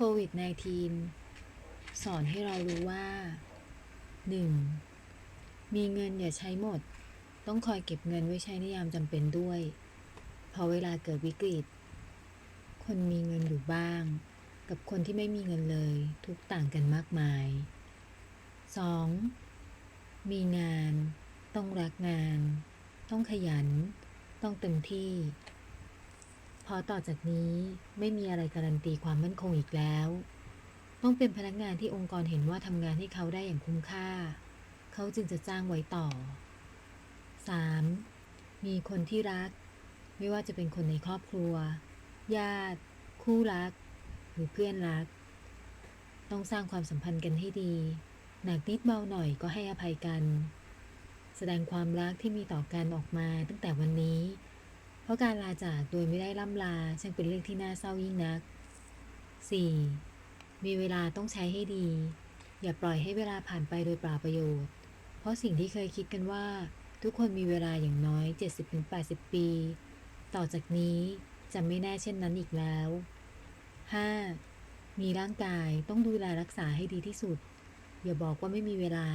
โควิด -19 สอนให้เรารู้ว่า 1. มีเงินอย่าใช้หมด ต้องคอยเก็บเงินไว้ใช้ในยามจำเป็นด้วยเพราะเวลาเกิดวิกฤต คนมีเงินอยู่บ้าง กับคนที่ไม่มีเงินเลยทุกต่างกันมากมาย 2. มีงาน ต้องรักงาน ต้องขยัน ต้องเต็มที่ เพราะต่อจากนี้ไม่มีอะไรการันตีความมั่นคงอีกแล้ว ต้องเป็นพนักงานที่องค์กรเห็นว่าทำงานให้เขาได้อย่างคุ้มค่า เขาจึงจะจ้างไว้ต่อ 3. มีคนที่รัก ไม่ว่าจะเป็นคนในครอบครัว ญาติ คู่รัก หรือเพื่อนรัก ต้องสร้างความสัมพันธ์กันให้ดี หนักนิดเบาหน่อยก็ให้อภัยกัน แสดงความรักที่มีต่อกันออกมาตั้งแต่วันนี้ ราะการลาจากโดยไม่ได้ล่ำลาช่างเป็นเรื่องที่น่าเศร้ายิ่งนัก 4. มีเวลาต้องใช้ให้ดี อย่าปล่อยให้เวลาผ่านไปโดยเปล่าประโยชน์ เพราะสิ่งที่เคยคิดกันว่า ทุกคนมีเวลาอย่างน้อย 70-80 ปี ต่อจากนี้จะไม่แน่เช่นนั้นอีกแล้ว 5. มีร่างกายต้องดูแลรักษาให้ดีที่สุด อย่าบอกว่าไม่มีเวลา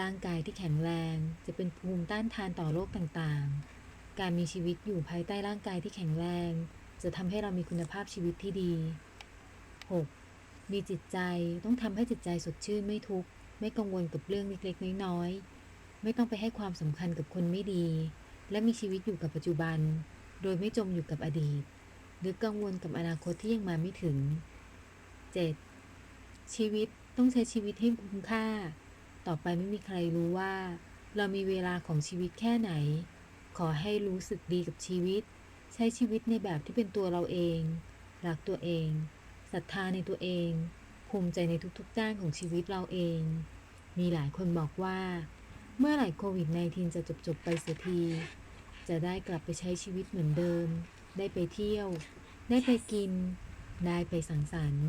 ร่างกายที่แข็งแรงจะเป็นภูมิต้านทานต่อโรคต่างๆ การมีชีวิตอยู่ภายใต้ร่างกายที่แข็งแรง จะทำให้เรามีคุณภาพชีวิตที่ดี 6. มีจิตใจต้องทำให้จิตใจสดชื่นไม่ทุกข์ไม่กังวลกับเรื่องเล็กๆน้อยๆไม่ต้องไปให้ความสำคัญกับคนไม่ดี และมีชีวิตอยู่กับปัจจุบัน โดยไม่จมอยู่กับอดีต หรือกังวลกับอนาคตที่ยังมาไม่ถึง 7. ชีวิตต้องใช้ชีวิตให้คุ้มค่า ต่อไปไม่มีใครรู้ว่า เรามีเวลาของชีวิตแค่ไหน ขอให้รู้สึกดีกับชีวิต ใช้ชีวิตในแบบที่เป็นตัวเราเอง รักตัวเองศรัทธาในตัวเอง ภูมิใจในทุกๆด้านของชีวิตเราเอง มีหลายคนบอกว่า เมื่อไหร่โควิด -19 จะจบๆไปเสียที จะได้กลับไปใช้ชีวิตเหมือนเดิม ได้ไปเที่ยว ได้ไปกิน ได้ไปสังสรรค์